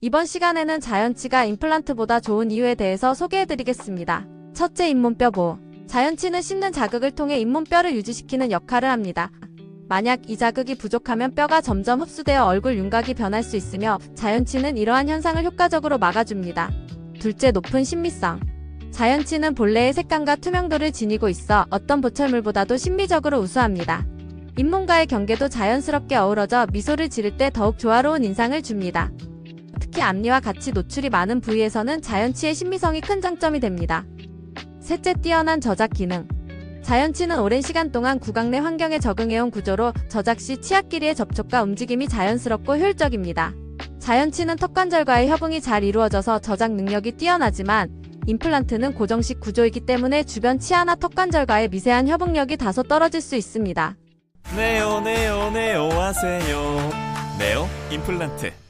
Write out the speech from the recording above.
이번 시간에는 자연치가 임플란트보다 좋은 이유에 대해서 소개해드리겠습니다. 첫째, 잇몸뼈 보호. 자연치는 씹는 자극을 통해 잇몸뼈를 유지시키는 역할을 합니다. 만약 이 자극이 부족하면 뼈가 점점 흡수되어 얼굴 윤곽이 변할 수 있으며 자연치는 이러한 현상을 효과적으로 막아줍니다. 둘째, 높은 신미성. 자연치는 본래의 색감과 투명도를 지니고 있어 어떤 보철물보다도 심미적으로 우수합니다. 잇몸과의 경계도 자연스럽게 어우러져 미소를 지를 때 더욱 조화로운 인상을 줍니다. 특히 앞니와 같이 노출이 많은 부위에서는 자연치의 신미성이 큰 장점이 됩니다. 셋째, 뛰어난 저작 기능. 자연치는 오랜 시간 동안 구강 내 환경에 적응해온 구조로 저작 시 치아 길이의 접촉과 움직임이 자연스럽고 효율적입니다. 자연치는 턱관절과의 협응이 잘 이루어져서 저작 능력이 뛰어나지만 임플란트는 고정식 구조이기 때문에 주변 치아나 턱관절과의 미세한 협응력이 다소 떨어질 수 있습니다. 네오 네오 네오 하세요 네오 임플란트